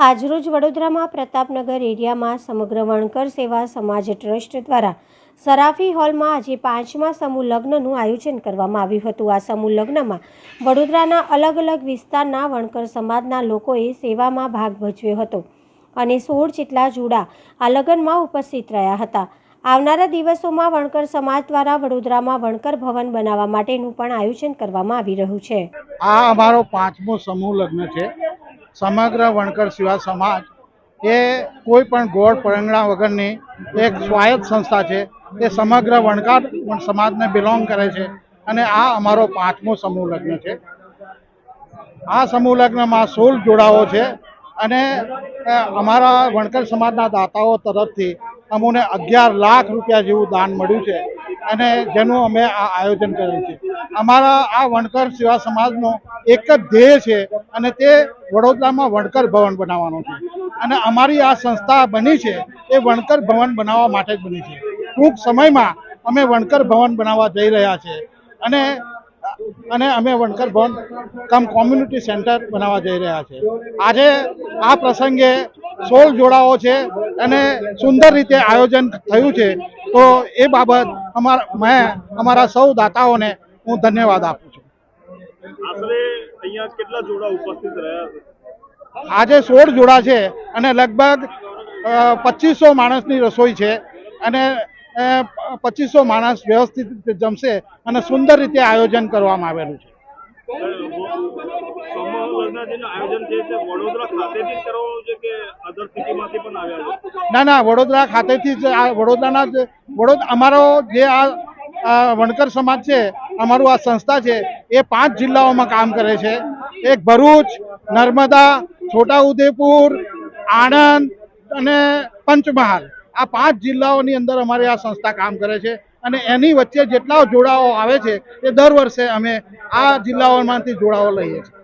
આજરોજ વડોદરામાં પ્રતાપનગર એરિયામાં સમગ્ર વણકર સેવા સમાજ ટ્રસ્ટ દ્વારા સરાફી હોલમાં આજે પાંચમા સમૂહ લગ્નનું આયોજન કરવામાં આવ્યું હતું. આ સમૂહ લગ્નમાં વડોદરાના અલગ અલગ વિસ્તારના વણકર સમાજના લોકોએ સેવામાં ભાગ ભજવ્યો હતો અને સોળ જેટલા જોડા આ લગ્નમાં ઉપસ્થિત રહ્યા હતા. આવનારા દિવસોમાં વણકર સમાજ દ્વારા વડોદરામાં વણકર ભવન બનાવવા માટેનું પણ આયોજન કરવામાં આવી રહ્યું છે. આ અમારો પાંચમો સમૂહ લગ્ન છે. સમગ્ર વણકર સેવા સમાજ એ કોઈ પણ ગોળ પરંગણા વગરની એક સ્વાયત્ત સંસ્થા છે. એ સમગ્ર વણકાર સમાજને બિલોંગ કરે છે અને આ અમારો પાંચમો સમૂહ લગ્ન છે. આ સમૂહ લગ્નમાં સોળ જોડાઓ છે અને અમારા વણકર સમાજના દાતાઓ તરફથી અમોને અગિયાર લાખ રૂપિયા જેવું દાન મળ્યું છે અને જેનું અમે આ આયોજન કર્યું છે. અમારા આ વણકર સેવા સમાજનો એક જ ધ્યેય છે અને તે વડોદરામાં વણકર ભવન બનાવવાનો છે. અને અમારી આ સંસ્થા બની છે એ વણકર ભવન બનાવવા માટે જ બની છે. ટૂંક સમયમાં અમે વણકર ભવન બનાવવા જઈ રહ્યા છે અને અને અમે વણકર ભવન કમ કોમ્યુનિટી સેન્ટર બનાવવા જઈ રહ્યા છે. આજે આ પ્રસંગે સોળ જોડાઓ છે અને સુંદર રીતે આયોજન થયું છે. તો એ બાબત અમારા, મેં અમારા સૌ દાતાઓને હું ધન્યવાદ આપું છું. આજે સોળ જોડા છે અને લગભગ પચીસો માણસની રસોઈ છે અને પચીસો માણસ વ્યવસ્થિત રીતે જમશે અને સુંદર રીતે આયોજન કરવામાં આવેલું છે. ના ના વડોદરા ખાતેથી જ આ વડોદરાના જ વડોદરા અમારો જે આ વણકર સમાજ છે, અમારું આ સંસ્થા છે, એ પાંચ જિલ્લાઓમાં કામ કરે છે. એક ભરૂચ, નર્મદા, છોટાઉદેપુર, આણંદ અને પંચમહાલ. આ પાંચ જિલ્લાઓની અંદર અમારી આ સંસ્થા કામ કરે છે અને એની વચ્ચે જેટલા જોડાઓ આવે છે, એ દર વર્ષે અમે આ જિલ્લાઓમાંથી જોડાઓ લઈએ છીએ.